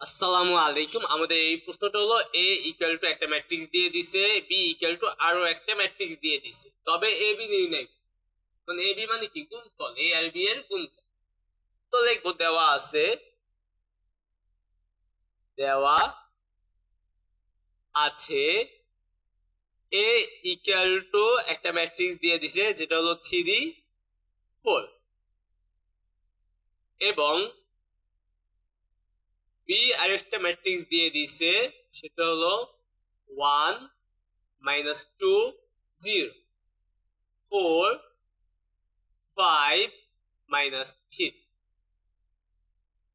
আসসালামু আলাইকুম। আমাদের এই প্রশ্নটা হলো এ ইকুয়াল টু একটা ম্যাট্রিক্স দিয়ে দিছে বি ইকুয়াল টু আরও একটা ম্যাট্রিক্স দিয়ে দিছে। তবে এ বি নির্ণয়। মানে এ বি মানে কি? গুণফল। এ আর বি এর গুণফল। তো দেখব, দেওয়া আছে দেওয়া আছে এ ইকুয়াল টু একটা ম্যাট্রিক্স দিয়ে দিছে, যেটা হলো থ্রি ফোর এবং বি আরেকটা ম্যাট্রিক্স দিয়ে দিছে, সেটা হলো one minus two zero four five minus three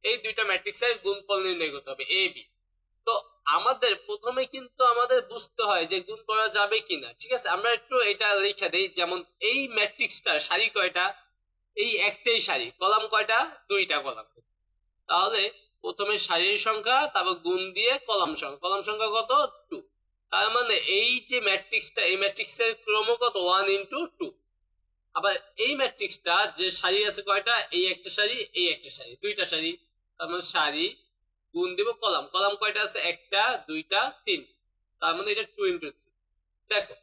এই দুইটা ম্যাট্রিক্সের গুণফল নির্ণয় করতে হবে এ বি তো আমাদের প্রথমে কিন্তু আমাদের বুঝতে হয় যে গুণ করা যাবে কিনা, ঠিক আছে? আমরা একটু এটা লিখে দেই, যেমন এই ম্যাট্রিক্সটার সারি কয়টা? এই একটাই সারি, কলাম কয়টা? দুইটা কলাম। তাহলে প্রথমে সারির সংখ্যা, তারপর গুণ দিয়ে কলাম সংখ্যা। কলাম সংখ্যা কত? টু তার মানে এই যে ম্যাট্রিক্সটা এই ম্যাট্রিক্সের ক্রম কত ওয়ান ইন্টু টু আবার এই ম্যাট্রিক্সটা যে সারি আছে কয়টা? এই একটা সারি, এই একটা সারি, দুইটা সারি। তার মানে সারি, গুণ দিব কলাম। কলাম কয়টা আছে? একটা, দুইটা, তিন। তার মানে এটা টু ইন্টু থ্রি দেখো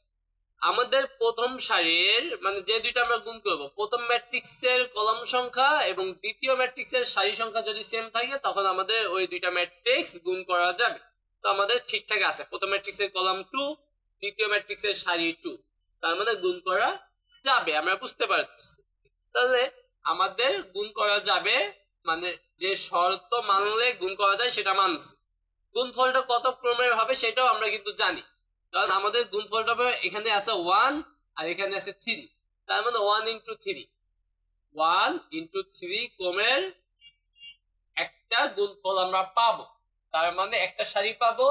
আমাদের প্রথম সারির মানে যে দুইটা আমরা গুণ করব, প্রথম ম্যাট্রিক্সের কলাম সংখ্যা এবং দ্বিতীয় ম্যাট্রিক্সের সারি সংখ্যা যদি সেম থাকে, তখন আমাদের ওই দুইটা ম্যাট্রিক্স গুণ করা যাবে। তো আমাদের ঠিকঠাক আছে, প্রথম ম্যাট্রিক্সের কলাম টু দ্বিতীয় ম্যাট্রিক্সের সারি টু তার মানে গুণ করা যাবে, আমরা বুঝতে পারতেছি। তাহলে আমাদের গুণ করা যাবে মানে যে শর্ত মানলে গুণ করা যায়, সেটা মানছি। গুণফলটা কত ক্রমের হবে, সেটাও আমরা কিন্তু জানি। কারণ আমাদের গুণফলটা হবে এখানে আছে ওয়ান আর এখানে আছে থ্রি তার মানে one into three one into three ক্রমের একটা গুণফল আমরা পাবো। তার মানে একটা সারি পাবো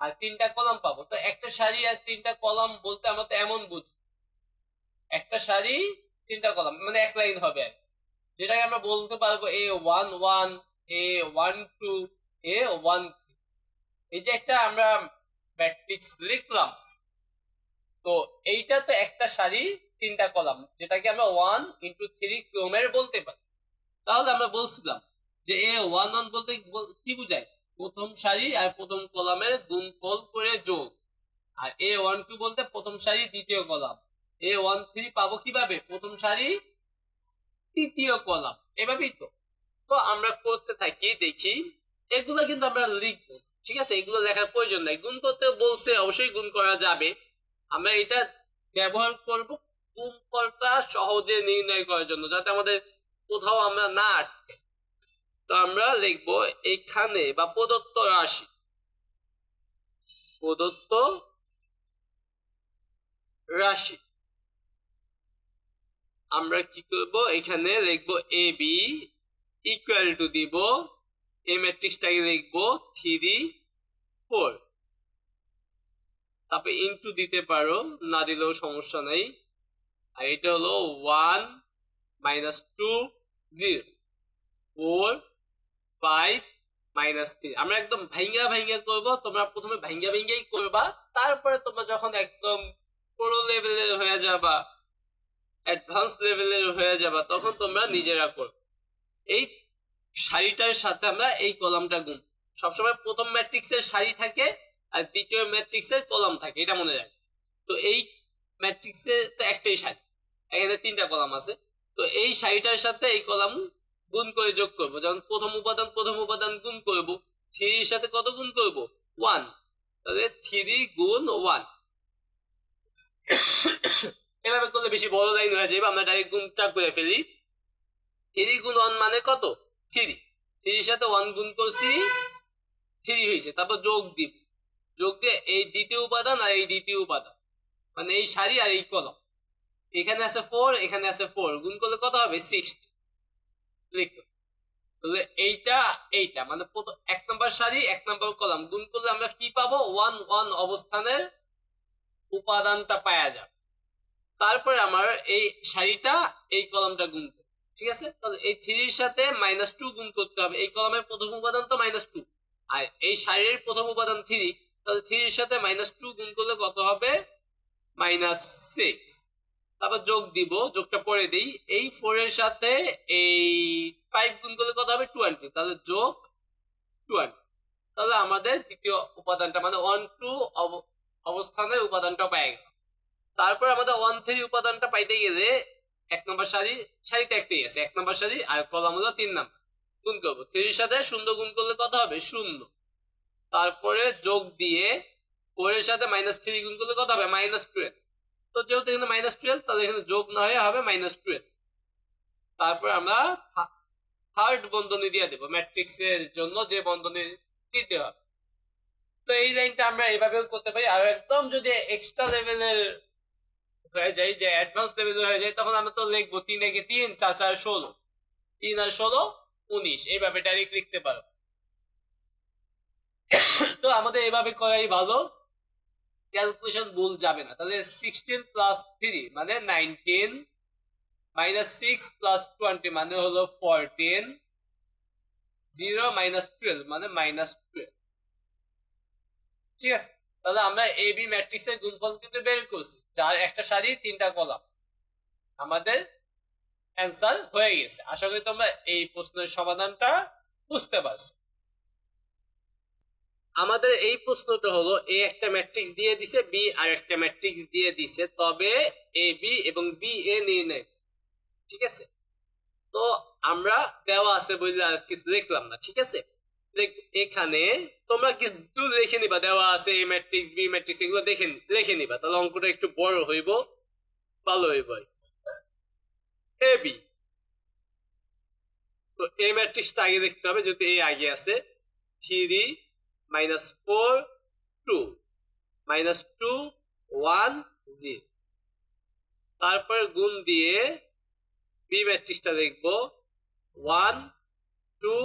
আর তিনটা কলাম পাবো। তো একটা সারি আর তিনটা কলাম বলতে আমরা তো এমন বুঝি। একটা সারি, তিনটা কলাম মানে এক লাইন হবে। যেটাকে আমরা বলতে পারব A one one A one two A one এই যে একটা আমরা ম্যাট্রিক্স লিখলাম। তো এইটা তো একটা সারি, তিনটা কলাম, যেটাকে আমরা ওয়ান ইন্টু থ্রি ক্রমের বলতে পারি। তাহলে আমরা বলছিলাম যে এ ওয়ান ওয়ান বলতে কি বুঝায়? প্রথম সারি আর প্রথম কলামের গুণফল করে যোগ। আর এ ওয়ান টু বলতে প্রথম সারি, দ্বিতীয় কলাম। এ ওয়ান থ্রি পাবো কীভাবে? প্রথম সারি, তৃতীয় কলাম। এভাবেই তো। তো আমরা করতে থাকি, দেখি। এগুলো কিন্তু আমরা লিখব। ঠিক আছে, এগুলো লেখার প্রয়োজন নাই। গুণ করতে বলছে, অবশ্যই গুণ করা যাবে। আমরা এটা ব্যবহার করব গুণফলটা সহজে নির্ণয় করার জন্য, যাতে আমাদের কোথাও আমরা না আটকে। তো আমরা লিখব এখানে, বা প্রদত্ত রাশি। প্রদত্ত রাশি। আমরা কি করব? এখানে লিখব এ বি ইকুয়াল টু দিব এই ম্যাট্রিক্সটাকে লিখব থ্রি ফোর তারপরে ইনটু দিতে পারো, না দিলেও সমস্যা নাই। আর এটা হলো one minus two zero four five minus three আমরা একদম ভাইঙ্গা ভাইঙ্গা করব, তোমরা প্রথমে ভাইঙ্গা ভাইঙ্গাই করবা, তারপরে তোমরা যখন একদম পুরো লেভেলের হয়ে যাবা অ্যাডভান্স লেভেলের হয়ে যাবা, তখন তোমরা নিজেরা করবে। এই সারিটার সাথে আমরা এই কলামটা গুণ সবসময় প্রথম ম্যাট্রিক্সের সারি থাকে আর দ্বিতীয় ম্যাট্রিক্সের কলাম থাকে, এটা মনে রাখবে। তো এই ম্যাট্রিক্সে তো একটাই সারি এখানে তিনটা কলাম আছে। তো এই সারিটার সাথে এই কলাম গুণ করে যোগ করব। যেমন প্রথম উপাদান প্রথম উপাদান গুণ করব। থ্রির সাথে কত গুণ করব? ওয়ান। তাহলে থ্রি গুণ ওয়ান। এভাবে করলে বেশি বড় লাইন হয়ে যাবে, আমরা ডাইরেক্ট গুণটা করে ফেলি। থ্রি গুণ ওয়ান মানে কত? থ্রি। থ্রির সাথে ওয়ান গুণ করছি, থ্রি হয়েছে। তারপর যোগ দিব যোগ দিয়ে এই দ্বিতীয় উপাদান আর এই দ্বিতীয় উপাদান। মানে এই সারি আর এই কলম। এখানে আছে ফোর এখানে আছে ফোর গুণ করলে কত হবে? সিক্সটি লিখো। তাহলে এইটা এইটা। মানে এক নম্বর সারি, এক নম্বর কলাম। গুণ করলে আমরা কি পাবো? ওয়ান ওয়ান অবস্থানের উপাদানটা পাওয়া যাবে। তারপরে আমার এই সারিটা, এই কলামটা গুণ করব। ঠিক আছে? তাহলে এই থ্রির সাথে মাইনাস টু গুণ করতে হবে। এই কলামের প্রথম উপাদান তো মাইনাস টু আর এই সারির প্রথম উপাদান থ্রি তাহলে থ্রির সাথে মাইনাস টু গুণ করলে কত হবে? মাইনাস সিক্স তারপর যোগ দিব, যোগটা পরে দিই। এই ফোর এর সাথে এই ফাইভ গুণ করলে কত হবে? টোয়েন্টি তাহলে যোগ টোয়েন্টি তাহলে আমাদের দ্বিতীয় উপাদানটা মানে ওয়ান টু অবস্থানের উপাদানটা পাই গেল। তারপর আমাদের ওয়ান থ্রি উপাদানটা পাইতে গেলে এক নম্বর সারি, সারিতে একটাই আছে, এক নম্বর সারি আর কলাম হলো তিন নম্বর। গুণ করব। থ্রির সাথে শূন্য গুণ করলে কত হবে? শূন্য। তারপরে যোগ দিয়ে ফোর এর সাথে মাইনাস থ্রি গুণ করলে কত হবে? মাইনাস টুয়েলভ তো যেহেতু এখানে মাইনাস টুয়েলভ তাহলে এখানে যোগ না হয়ে হবে মাইনাস টুয়েলভ তারপর আমরা থার্ড বন্ধনী দিয়ে দেবো ম্যাট্রিক্স এর জন্য যে বন্ধনী দিতে হবে। তো এই লাইনটা আমরা এভাবেও করতে পারি। আর একদম যদি এক্সট্রা লেভেলের হয়ে যায় যে অ্যাডভান্স লেভেলের হয়ে যায়, তখন আমরা তো লিখব তিন একে তিন, চার চার, ষোলো। তিন আর ষোলো, উনিশ। এইভাবে ডাইরেক্ট লিখতে পারো। তো আমাদের এভাবে করাই ভালো। ক্যালকুলেশন ভুল যাবে না। তাহলে সিক্সটিন প্লাস থ্রি মানে nineteen minus six plus twenty মানে হলো ফোরটিন জিরো মাইনাস টুয়েলভ মানে মাইনাস টুয়েলভ ঠিক আছে? তাহলে আমরা এ বি ম্যাট্রিক্সের গুণফল কিন্তু বের করছি। যার একটা সারি, তিনটা কলাম। আমাদের অ্যান্সার হয়ে গেছে। আশা করি তোমরা এই প্রশ্নের সমাধানটা বুঝতে পারছ। আমাদের এই প্রশ্নটা হলো এ একটা ম্যাট্রিক্স দিয়ে দিছে বি আর একটা ম্যাট্রিক্স দিয়ে দিছে। তবে এ বি এবং বি এ নির্ণয়। ঠিক আছে? তো আমরা দেওয়া আছে বলে আর কিছু লিখলাম না। ঠিক আছে? এখানে তোমরা কিন্তু লিখে নিবা, দেওয়া আছে এ ম্যাট্রিক্স বি ম্যাট্রিক্স এগুলো দেখে লিখে নিবা। তাহলে অঙ্কটা একটু বড় হইব, ভালো হইব এ বি তো এ ম্যাট্রিক্সটা আগে দেখতে হবে, যেহেতু এ আগে আছে। Three minus four two minus two one zero তারপর গুণ দিয়ে বি ম্যাট্রিক্সটা দেখব। One two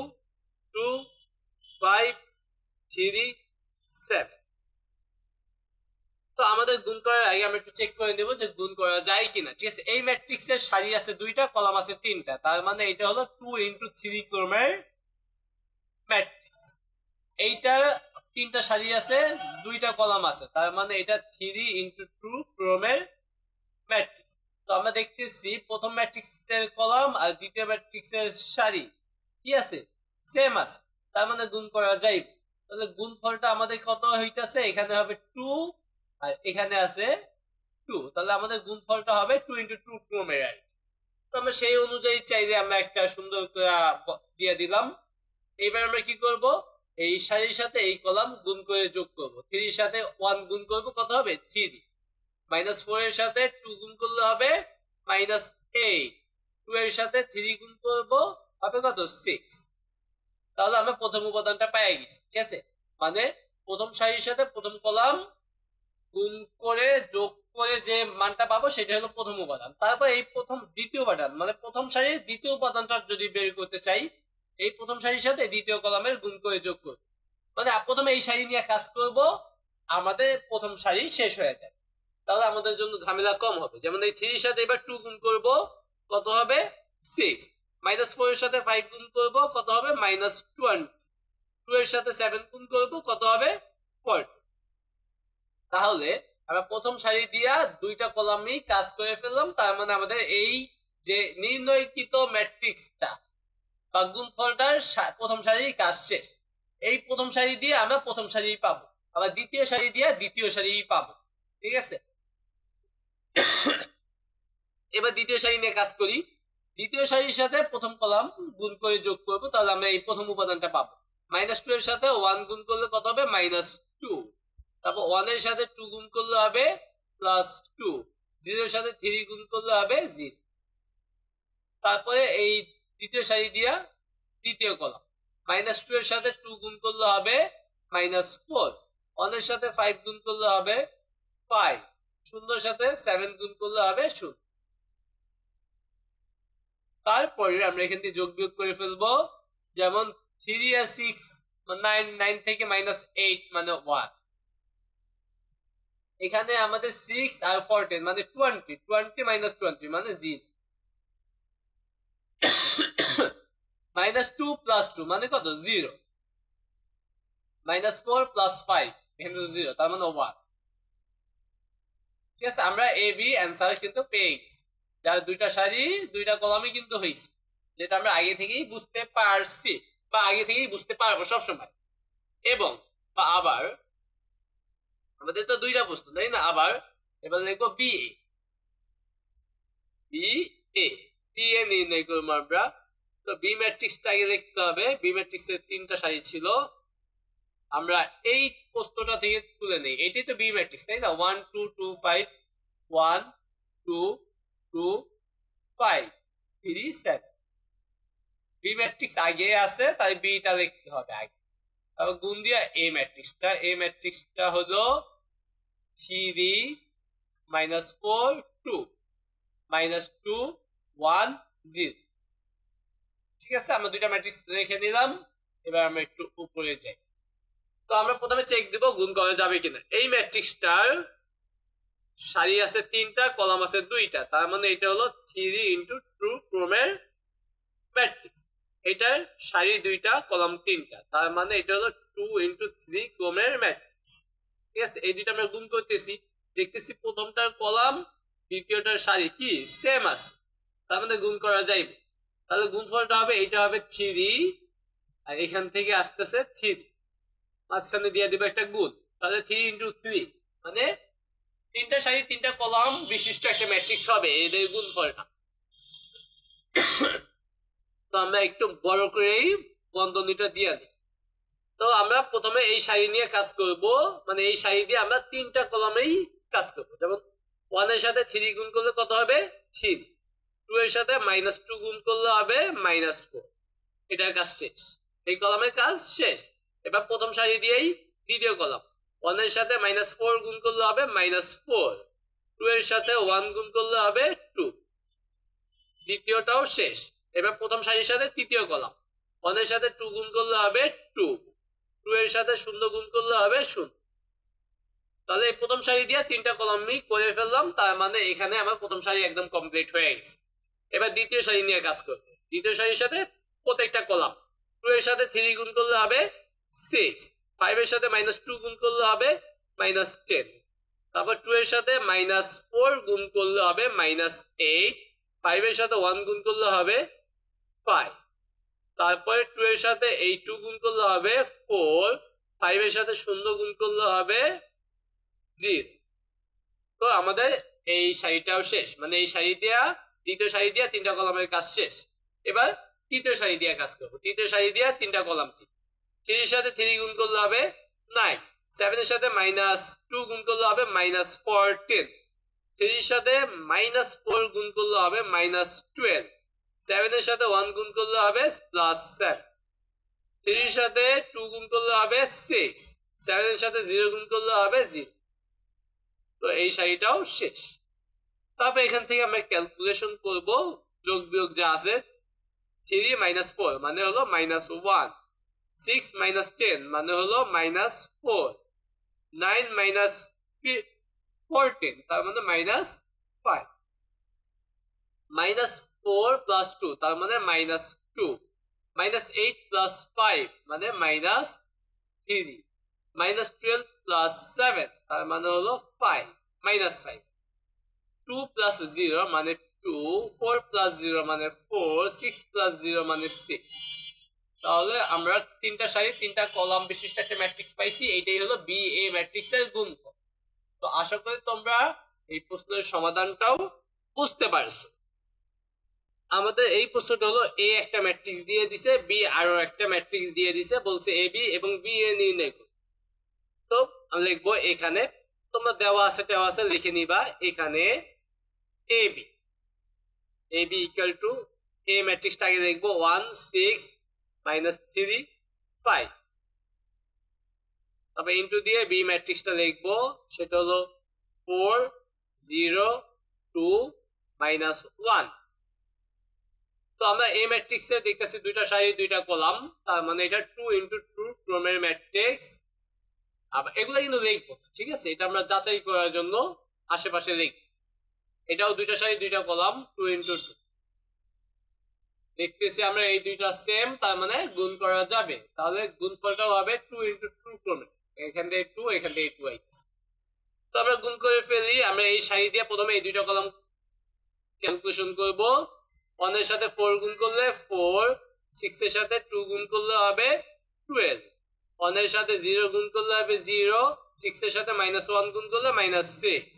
two five three seven তো আমাদের গুণ করার আগে আমরা একটু চেক করে নেব যে গুণ করা যায় কিনা। ঠিক আছে, এই সারি আছে দুইটা, কলাম আছে তিনটা। তার মানে এটা হলো টু ইন্টু থ্রি ক্রমের ম্যাট্রিক্স এইটার তিনটা সারি আছে, দুইটা কলাম আছে। তার মানে এটা থ্রি ইন্টু টু ক্রমের ম্যাট্রিক্স তো আমরা দেখতেছি, প্রথম ম্যাট্রিক্সের কলাম আর দ্বিতীয় ম্যাট্রিক্সের সারি। কি আছে সেম আছে। তার মানে গুণ করা যায় তাহলে গুণফলটা আমাদের কত হইতাছে? এখানে হবে টু আর এখানে আছে টু তাহলে আমাদের গুণফলটা হবে টু ইন্টু টু ক্রমের আর। তো আমরা সেই অনুযায়ী চাইলে আমরা একটা সুন্দর দিয়ে দিলাম। এইবার আমরা কি করব? এই সারির সাথে এই কলাম গুণ করে যোগ করব। থ্রির সাথে ওয়ান গুণ করব, কত হবে? থ্রি মাইনাস ফোর এর সাথে টু গুণ করলে হবে মাইনাস এইট টু এর সাথে থ্রি গুণ করব, হবে কত? সিক্স তাহলে আমরা প্রথম উপাদানটা পেয়ে গেছি, ঠিক আছে? মানে প্রথম সারির সাথে প্রথম কলাম গুণ করে যোগ করে যে মানটা পাবো সেটা হলো প্রথম উপাদান। তারপর এই প্রথম দ্বিতীয় উপাদান মানে প্রথম সারির দ্বিতীয় উপাদানটা যদি বের করতে চাই, এই প্রথম সারির সাথে দ্বিতীয় কলামের গুণ করে যোগ করব মানে প্রথমে এই সারি নিয়ে কাজ করব, আমাদের প্রথম সারি শেষ হয়ে যায়। তাহলে আমাদের জন্য ঝামেলা কম হবে। যেমন এই থ্রির সাথে এবার টু গুণ করব, কত হবে? সিক্স মাইনাস ফোর এর সাথে ফাইভ গুণ করব, কত হবে? মাইনাস টোয়েন্টি টু এর সাথে সেভেন গুণ করব, কত হবে? ফোর তাহলে, আমরা প্রথম সারি দিয়া দুইটা কলামই কাজ করে ফেললাম, তার মানে আমাদের এই যে নির্ণয়কৃত ম্যাট্রিক্সটা বা গুণফলটার প্রথম সারির কাজ শেষ। এই প্রথম সারি দিয়ে আমরা প্রথম সারি পাবো, আবার দ্বিতীয় সারি দিয়ে দ্বিতীয় সারি পাবো, ঠিক আছে? এবার দ্বিতীয় সারি নিয়ে কাজ করি। দ্বিতীয় সারির সাথে প্রথম কলাম গুণ করে যোগ করব, তাহলে আমরা এই প্রথম উপাদানটা পাবো। মাইনাস টু এর সাথে ওয়ান গুণ করলে কত হবে? মাইনাস টু তারপর ওয়ানের সাথে টু গুণ করলে হবে প্লাস টু জিরোর সাথে থ্রি গুণ করলে হবে জিরো তারপরে এই দ্বিতীয় সারি দিয়া তৃতীয় কলাম। মাইনাস টু এর সাথে টু গুণ করলে হবে মাইনাস ফোর ওয়ানের সাথে ফাইভ গুণ করলে হবে ফাইভ শূন্যর সাথে সেভেন গুণ করলে হবে শূন্য। তারপরে আমরা এখান থেকে যোগ বিয়োগ করে ফেলব, যেমন থ্রি আর সিক্স নাইন নাইন থেকে মাইনাস এইট মানে ওয়ান এখানে আমাদের সিক্স আর ফোরটিন মানে টোয়েন্টি টোয়েন্টি মাইনাস টোয়েন্টি মানে zero minus two plus two মানে কত? Zero minus four plus five এখানে জিরো তার মানে ওয়ান ঠিক আছে? আমরা এ বি অ্যান্সার কিন্তু পেয়ে গেছি। যার দুইটা সারি, দুইটা কলামই কিন্তু হয়েছে যেটা আমরা আগে থেকেই বুঝতে পারছি বা আগে থেকেই বুঝতে পারব সবসময়। এবং বা আবার আমাদের তো দুইটা বস্তু, তাই না? আবার এবার লিখব B A B A B A নির্ণয় করব আমরা। তো বি ম্যাট্রিক্সটা আগে লিখতে হবে। বি ম্যাট্রিক্সের তিনটা সারি ছিল। আমরা এই প্রশ্নটা থেকে তুলে নেই। এটাই তো বি ম্যাট্রিক্স তাই না? One two two five one two two five, three, seven. B matrix আগে আছে, তাই বিটা লিখতে হবে আগে। তারপর গুণ দিয়া এ ম্যাট্রিক্সটা। এ ম্যাট্রিক্সটা হলো three minus four, two. Minus two, one, zero. ঠিক আছে, আমরা দুইটা ম্যাট্রিক্স রেখে নিলাম এবার আমরা একটু উপরে যাই। তো আমরা প্রথমে চেক দিব গুণ করা যাবে কিনা। এই ম্যাট্রিক্সটার সারি আছে তিনটা, কলাম আছে দুইটা। তার মানে এটা হলো থ্রি ইন্টু টু ক্রোমের ম্যাট্রিক্স। এটার সারি দুইটা, কলাম তিনটা। তার মানে এটা হলো টু ইন্টু থ্রি ক্রোমের ম্যাট্রিক্স। ঠিক আছে? এই দুইটা আমরা গুণ করতেছি। দেখতেছি প্রথমটার কলাম, দ্বিতীয়টার সারি। কি? সেম আছে। তার মানে গুণ করা যাইবে। তাহলে গুণফলটা হবে এটা হবে থ্রি। আর এখান থেকে আসতেছে থ্রি। মাঝখানে দিয়ে দিবে একটা গুণ। তাহলে থ্রি ইন্টু থ্রি। মানে তিনটা সারি তিনটা কলাম, বিশিষ্ট একটা ম্যাট্রিক্স হবে, এদের গুণফলটা। তো আমরা একটু বড় করেই বন্ধনীটা দিয়ে দিই। তো আমরা প্রথমে এই সারি নিয়ে কাজ করব মানে এই সারি দিয়ে আমরা তিনটা কলামেই কাজ করব। যেমন ওয়ানের সাথে থ্রি গুণ করলে কত হবে? থ্রি টু এর সাথে মাইনাস টু গুণ করলে হবে মাইনাস ফোর এটার কাজ শেষ। এই কলামের কাজ শেষ। এবার প্রথম সারি দিয়েই দ্বিতীয় কলাম। ওয়ানের সাথে মাইনাস ফোর গুণ করলে হবে মাইনাস ফোর টু এর সাথে ওয়ান গুণ করলে হবে টু দ্বিতীয়টাও শেষ। এবার প্রথম সারির সাথে তৃতীয় কলাম ওয়ানের সাথে টু গুণ করলে হবে টু টু এর সাথে শূন্য গুণ করলে হবে শূন্য। তাহলে এই প্রথম সারি দিয়ে তিনটা কলাম আমি করে ফেললাম। তার মানে এখানে আমার প্রথম সারি একদম কমপ্লিট হয়ে গেছে। এবার দ্বিতীয় সারি নিয়ে কাজ করব। দ্বিতীয় সারির সাথে প্রত্যেকটা কলাম টু এর সাথে থ্রি গুণ করলে হবে সিক্স ফাইভ এর সাথে মাইনাস টু গুণ করলে হবে মাইনাস টেন তারপর টু এর সাথে মাইনাস ফোর গুণ করলে হবে মাইনাস এইট ফাইভ এর সাথে ওয়ান গুণ করলে হবে ফাইভ তারপরে টু এর সাথে এই টু গুণ করলে হবে ফোর ফাইভ এর সাথে শূন্য গুণ করলে হবে জিরো তো আমাদের এই সারিটাও শেষ। মানে এই সারি দিয়া, দ্বিতীয় সারি দিয়া তিনটা কলামের কাজ শেষ। এবার তৃতীয় সারি দিয়া কাজ করব। তৃতীয় সারি দিয়া তিনটা কলাম থ্রির সাথে থ্রি গুণ করলে হবে নাইন সেভেনের সাথে মাইনাস টু গুণ করলে হবে মাইনাস ফোরটিন থ্রির সাথে মাইনাস ফোর গুণ করলে হবে মাইনাস টুয়েলভ সেভেনের সাথে ওয়ান গুণ করলে হবে প্লাস সেভেন থ্রির সাথে টু গুণ করলে হবে সিক্স সেভেনের সাথে জিরো গুণ করলে হবে জিরো তো এই শাড়িটাও শেষ। তারপর এখান থেকে আমরা ক্যালকুলেশন করব যোগ বিয়োগ যা আছে। থ্রি মাইনাস ফোর মানে হলো minus one six minus ten মানে হলো minus four nine minus fourteen তার মানে minus five minus four plus two তার মানে minus two minus eight plus five মানে minus three minus twelve plus seven তার মানে হলো five minus five two plus zero মানে টু ফোর প্লাস জিরো মানে ফোর সিক্স প্লাস জিরো মানে six তাহলে আমরা তিনটা সারি, তিনটা কলাম বিশিষ্ট একটা ম্যাট্রিক্স পাইছি, এইটাই হলো বি এ ম্যাট্রিক্স এর গুণফল। তো আশা করি তোমরা এই প্রশ্নের সমাধানটাও বুঝতে পারছ। আমাদের এই প্রশ্নটা হলো এ একটা ম্যাট্রিক্স দিয়ে দিছে বি আরও একটা ম্যাট্রিক্স দিয়ে দিছে, বলছে এ বি এবং বি এ নির্ণয় করো। তো আমি লিখব এখানে, তোমরা দেওয়া আছে দেওয়া আছে, লিখে নিবা এখানে A B A B equal to A ম্যাট্রিক্সটা আগে লিখব one six minus three five তারপর ইন্টু দিয়ে বি ম্যাট্রিক্সটা লিখব, সেটা হলো four zero two minus one তো আমরা এই ম্যাট্রিক্সে দেখতেছি দুইটা সারি, দুইটা কলাম, তার মানে এটা টু ইন্টু টু ক্রোমের ম্যাট্রিক্স আবার এগুলো কিন্তু লিখব, ঠিক আছে? এটা আমরা যাচাই করার জন্য আশেপাশে লিখব। এটাও দুইটা সারি, দুইটা কলাম টু ইন্টু টু দেখতেছি আমরা এই দুইটা সেম তার মানে গুণ করা যাবে। তাহলে গুণফলটাও হবে টু ইন্টু টু ক্রমে। এখান থেকে টু এখান থেকে টু আইছে তো আমরা গুণ করে ফেলি, আমরা এই সারি দিয়ে প্রথমে এই দুইটা কলাম ক্যালকুলেশন করব। ওয়ানের সাথে ফোর গুণ করলে ফোর সিক্স এর সাথে টু গুণ করলে হবে টুয়েলভ ওয়ানের সাথে জিরো গুণ করলে হবে জিরো সিক্স এর সাথে মাইনাস ওয়ান গুণ করলে মাইনাস সিক্স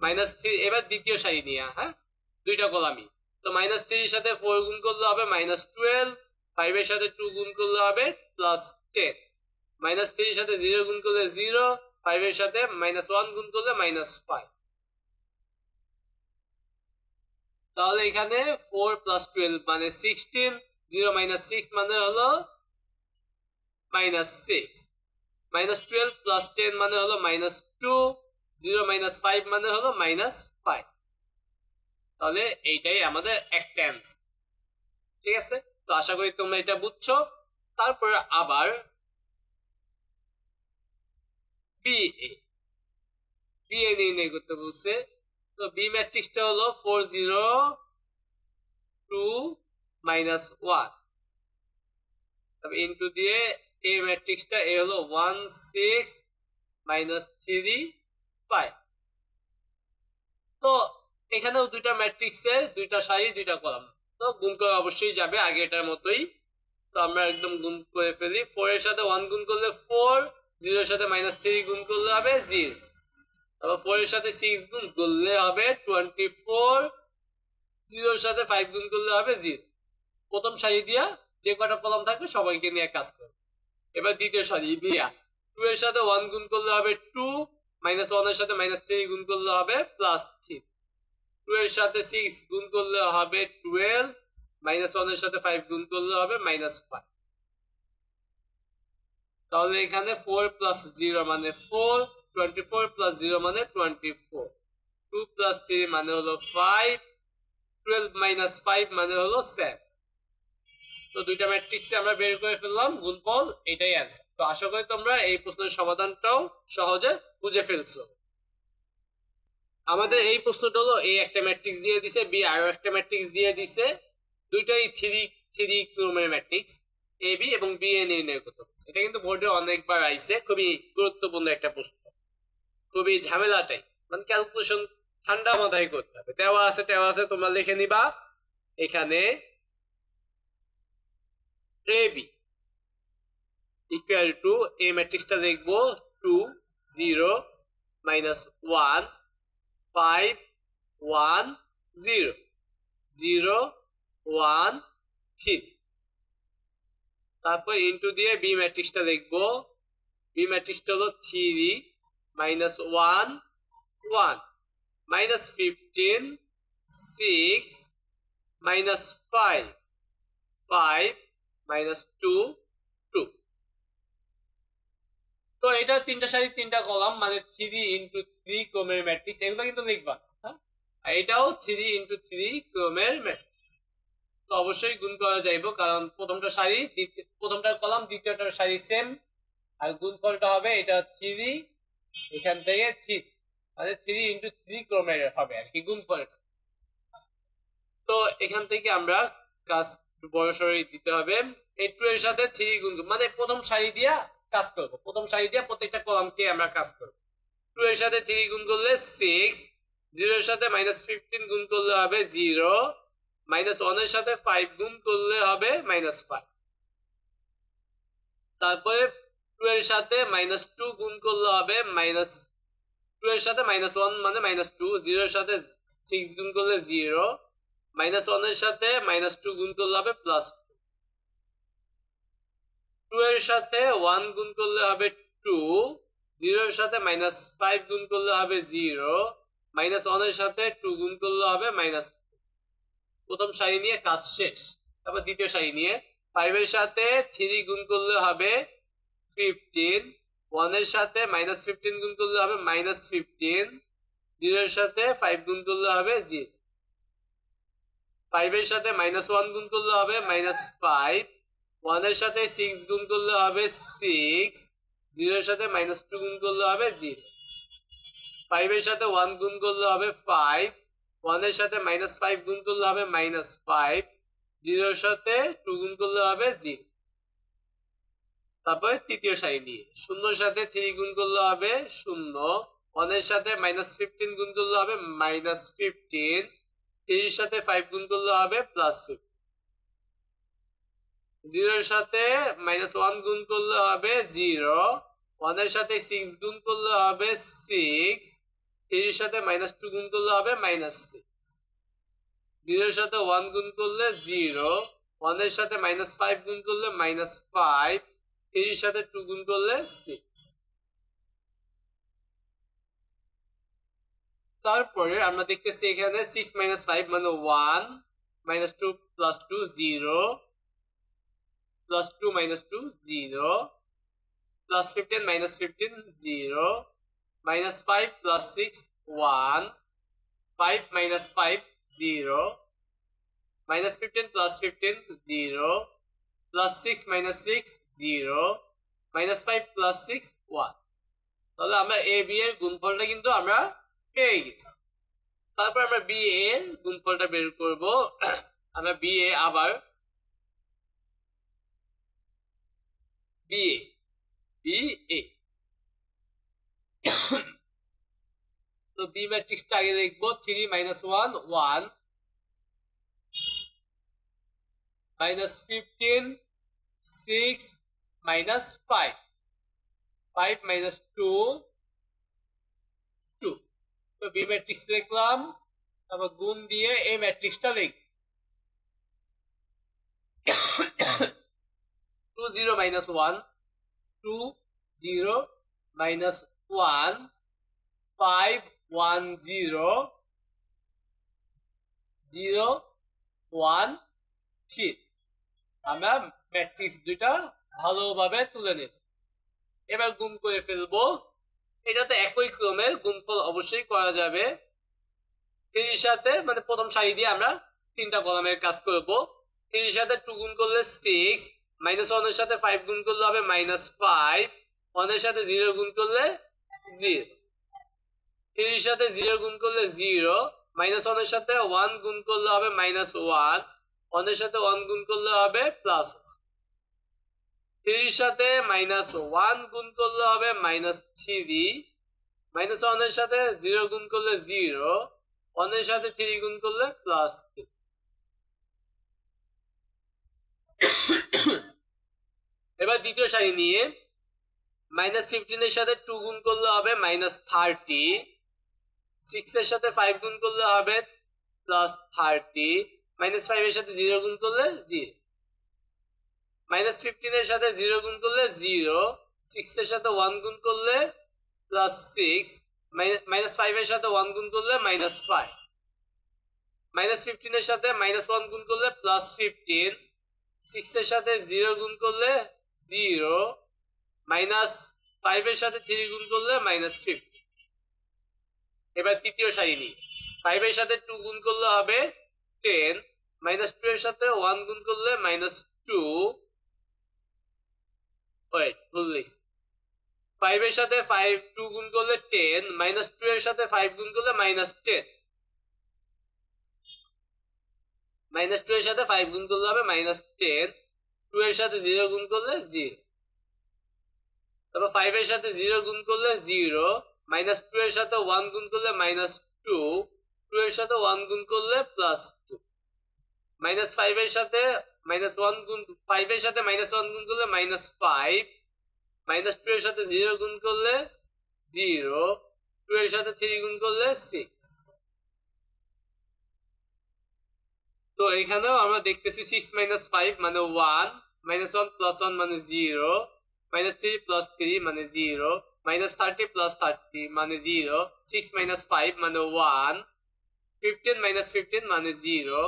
মাইনাস থ্রি এবার দ্বিতীয় সারি নিয়ে হ্যাঁ? দুইটা কলামই। তো মাইনাস থ্রির সাথে ফোর গুণ করলে হবে মাইনাস টুয়েলভ ফাইভের সাথে টু গুণ করলে হবে প্লাস টেন মাইনাস থ্রির সাথে জিরো গুণ করলে জিরো ফাইভের সাথে মাইনাস ওয়ান গুণ করলে মাইনাস ফাইভ তাহলে এখানে ফোর প্লাস টুয়েলভ মানে সিক্সটিন জিরো মাইনাস সিক্স মানে হলো minus six minus twelve plus ten মানে হলো minus two zero minus five মানে হলো মাইনাস ফাইভ তাহলে এইটাই আমাদের একটা অ্যান্সার ঠিক আছে? তো আশা করি তোমরা এটা বুঝছ। তারপরে আবার বি এ বি নির্ণয় করতে বলছে। তো বি ম্যাট্রিক্সটা হলো four zero two minus one তবে দিয়ে এ ম্যাট্রিক্সটা এ হলো one six minus three five তো এখানেও দুইটা ম্যাট্রিক্সের দুইটা সারি, দুইটা কলাম। তো গুণ করে অবশ্যই যাবে আগে এটার মতোই। তো আমরা একদম গুণ করে ফেলি। ফোর এর সাথে ওয়ান গুণ করলে ফোর জিরোর সাথে মাইনাস থ্রি গুণ করলে হবে জিরো তারপর ফোর এর সাথে সিক্স গুণ করলে হবে টোয়েন্টি ফোর জিরোর সাথে ফাইভ গুণ করলে হবে জিরো প্রথম সারি দিয়া যে কটা কলম থাকবে সবাইকে নিয়ে কাজ করবে এবার দ্বিতীয় সারি দিয়া টু এর সাথে ওয়ান গুণ করলে হবে টু মাইনাস ওয়ানের সাথে মাইনাস থ্রি গুণ করলে হবে প্লাস থ্রি টু এর সাথে সিক্স গুণ করলে হবে টুয়েলভ মাইনাস ওয়ানের সাথে ফাইভ গুণ করলে হবে মাইনাস ফাইভ তাহলে এখানে ফোর প্লাস জিরো মানে four twenty four plus zero মানে twenty four two plus three মানে হলো ফাইভ টুয়েলভ মাইনাস ফাইভ মানে হলো সেভেন তো দুইটা ম্যাট্রিক্সে আমরা বের করে ফেললাম, গুণফল এটাই অ্যান্সার তো আশা করি তোমরা এই প্রশ্নের সমাধানটাও সহজে বুঝে ফেলছো। আমাদের এই প্রশ্নটা হলো এ একটা ম্যাট্রিক্স দিয়ে দিছে বি আরও একটা ম্যাট্রিক্স দিয়ে দিছে। দুইটাই থ্রি থ্রি ক্রমের ম্যাট্রিক্স এ বি এবং বি এ নির্ণয় করতে। এটা কিন্তু বোর্ডে অনেকবার আইছে, খুবই গুরুত্বপূর্ণ একটা প্রশ্ন। খুবই ঝামেলাটাই মানে ক্যালকুলেশন ঠান্ডা মাথায় করতে হবে। দেওয়া আছে দেওয়া আছে, তোমরা লিখে নিবা। এখানে A B equal to A ম্যাট্রিক্সটা দেখব two zero minus one five one zero zero one three তারপর ইন্টু দিয়ে বি ম্যাট্রিক্সটা দেখব বি ম্যাট্রিক্সটা হলো three minus one one minus fifteen six minus five five minus two তো এটা তিনটা সারি, তিনটা কলাম মানে থ্রি ইন্টু থ্রি ক্রমের ম্যাট্রিক্স এগুলো কিন্তু লিখবা হ্যাঁ? এটাও থ্রি ইন্টু থ্রি ক্রমের ম্যাট্রিক্স তো অবশ্যই গুণ করা যাইব, কারণ প্রথমটা সারি প্রথমটার কলাম, দ্বিতীয়টার সারি সেম আর গুণফলটা হবে এটা থ্রি এখান থেকে থ্রি মানে থ্রি ইন্টু থ্রি ক্রমের হবে আর কি গুণফলটা তো এখান থেকে আমরা কাজ বড় সড়ই দিতে হবে। এই টু এর সাথে থ্রি গুণ মানে প্রথম সারি দিয়া কাজ করব। প্রথম সারি দিয়া প্রত্যেকটা কলামকে আমরা কাজ করব। টু এর সাথে থ্রি গুণ করলে সিক্স জিরোর সাথে মাইনাস ফিফটিন গুণ করলে হবে জিরো মাইনাস ওয়ানের সাথে ফাইভ গুণ করলে হবে মাইনাস ফাইভ তারপরে টু এর সাথে মাইনাস টু গুণ করলে হবে মাইনাস টু এর সাথে মাইনাস ওয়ান মানে মাইনাস টু জিরোর সাথে সিক্স গুণ করলে জিরো মাইনাস ওয়ানের সাথে মাইনাস টু গুণ করলে হবে প্লাস টু এর সাথে ওয়ান গুণ করলে হবে টু জিরোর সাথে মাইনাস ফাইভ গুণ করলে হবে জিরো মাইনাস ওয়ানের সাথে টু গুণ করলে হবে মাইনাস প্রথম সারি নিয়ে কাজ শেষ, তারপর দ্বিতীয় সারি নিয়ে ফাইভের সাথে থ্রি গুণ করলে হবে ফিফটিন ওয়ানের সাথে মাইনাস ফিফটিন গুণ করলে হবে মাইনাস ফিফটিন জিরোর সাথে ফাইভ গুণ করলে হবে জিরো ফাইভের সাথে মাইনাস ওয়ান গুণ করলে হবে মাইনাস ফাইভ ওয়ানের সাথে সিক্স গুণ করলে হবে সিক্স জিরোর সাথে মাইনাস টু গুণ করলে হবে জিরো ফাইভের সাথে ওয়ান গুণ করলে হবে ফাইভ ওয়ানের সাথে মাইনাস ফাইভ গুণ করলে হবে মাইনাস ফাইভ জিরোর সাথে টু গুণ করলে হবে জিরো তারপরে তৃতীয় সারি নিয়ে, শূন্যর সাথে থ্রি গুণ করলে হবে শূন্য, ওয়ানের সাথে মাইনাস ফিফটিন গুণ করলে হবে মাইনাস ফিফটিন থ্রির সাথে ফাইভ গুণ করলে হবে প্লাস ফিফটিন জিরোর সাথে মাইনাস ওয়ান গুণ করলে হবে জিরো ওয়ানের সাথে সিক্স গুণ করলে হবে সিক্স থ্রির সাথে মাইনাস টু গুণ করলে হবে মাইনাস সিক্স জিরোর সাথে ওয়ান গুণ করলে জিরো ওয়ানের সাথে মাইনাস ফাইভ গুণ করলে মাইনাস ফাইভ থ্রির সাথে টু গুণ করলে সিক্স তারপরে আমরা দেখতেছি এখানে সিক্স মাইনাস ফাইভ মানে one minus two plus two zero plus two minus two zero plus fifteen minus fifteen zero minus five plus six one five minus five zero minus fifteen plus fifteen zero plus six minus six zero minus five plus six one তাহলে আমরা A B এর গুণফলটা কিন্তু আমরা পেয়ে গেছি। তারপর আমরা B এর গুণফলটা বের করব। আমরা বি এ আবার বি এ বি এ তো বি ম্যাট্রিক্সটা আগে লিখব three minus one one minus fifteen six minus five five minus two two তো বি ম্যাট্রিক্স লিখলাম তারপর গুণ দিয়ে এই ম্যাট্রিক্সটা লিখ two zero minus one two zero minus one five one zero zero one three আমরা ম্যাট্রিক্স দুইটা ভালোভাবে তুলে নেব। এবার গুণ করে ফেলব। এটা তো একই ক্রমের গুণফল অবশ্যই করা যাবে। থ্রির সাথে মানে প্রথম সারি দিয়ে আমরা তিনটা কলামের কাজ করব। থ্রির সাথে টু গুণ করলে সিক্স মাইনাস ওয়ানের সাথে ফাইভ গুণ করলে হবে মাইনাস ফাইভ ওয়ানের সাথে জিরো গুণ করলে জিরো থ্রির সাথে জিরো গুণ করলে জিরো মাইনাস ওয়ানের সাথে ওয়ান গুণ করলে হবে মাইনাস ওয়ান ওয়ানের সাথে ওয়ান গুণ করলে হবে প্লাস থ্রির সাথে মাইনাস ওয়ান গুণ করলে হবে মাইনাস থ্রি মাইনাস ওয়ানের সাথে জিরো গুণ করলে জিরো ওয়ানের সাথে থ্রি গুণ করলে প্লাস থ্রি এবার দ্বিতীয় সারি নিয়ে মাইনাস ফিফটিনের সাথে টু গুণ করলে হবে মাইনাস থার্টি সিক্স এর সাথে ফাইভ গুণ করলে হবে প্লাস থার্টি মাইনাস ফাইভের সাথে জিরো গুণ করলে জিরো মাইনাস ফিফটিনের সাথে জিরো গুণ করলে জিরো সিক্স এর সাথে ওয়ান গুণ করলে প্লাস সিক্স মাইনাস ফাইভের সাথে ওয়ান গুণ করলে মাইনাস ফাইভ মাইনাস ফিফটিনের সাথে মাইনাস ওয়ান গুণ করলে প্লাস ফিফটিন সিক্স এর সাথে জিরো গুণ করলে জিরো মাইনাস ফাইভের সাথে থ্রি গুণ করলে মাইনাস ফিফটি এবার তৃতীয় সারি নিই। ফাইভের সাথে টু গুণ করলে হবে টেন মাইনাস টু এর সাথে ওয়ান গুণ করলে মাইনাস টু ওয়েট ভুল লিখছি। ফাইভের সাথে ফাইভ টু গুণ করলে টেন মাইনাস টু এর সাথে ফাইভ গুণ করলে মাইনাস টেন মাইনাস টু এর সাথে ফাইভ গুণ করলে হবে মাইনাস টেন টু এর সাথে জিরো গুণ করলে জিরো তারপর ফাইভ এর সাথে জিরো গুণ করলে জিরো মাইনাস টু এর সাথে ওয়ান গুণ করলে মাইনাস টু টু এর সাথে ওয়ান গুণ করলে প্লাস টু মাইনাস ফাইভ এর সাথে মাইনাস ওয়ান গুণ ফাইভ এর সাথে মাইনাস ওয়ান গুণ করলে মাইনাস ফাইভ মাইনাস টু এর সাথে জিরো গুণ করলে জিরো টু এর সাথে থ্রি গুণ করলে সিক্স তো এখানেও আমরা দেখতেছি সিক্স মাইনাস ফাইভ মানে one minus one plus one মানে zero minus three plus three মানে zero minus thirty plus thirty মানে জিরো সিক্স মাইনাস ফাইভ মানে ওয়ান ফিফটিন মাইনাস ফিফটিন মানে জিরো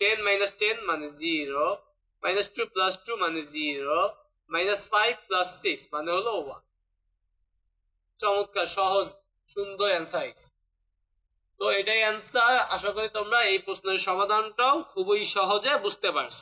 টেন মাইনাস টেন মানে zero minus two plus two মানে zero minus five plus six মানে হলো one চমৎকার, সহজ, সুন্দর অ্যান্সার তো এটাই অ্যান্সার আশা করি তোমরা এই প্রশ্নের সমাধানটাও খুবই সহজে বুঝতে পারছ।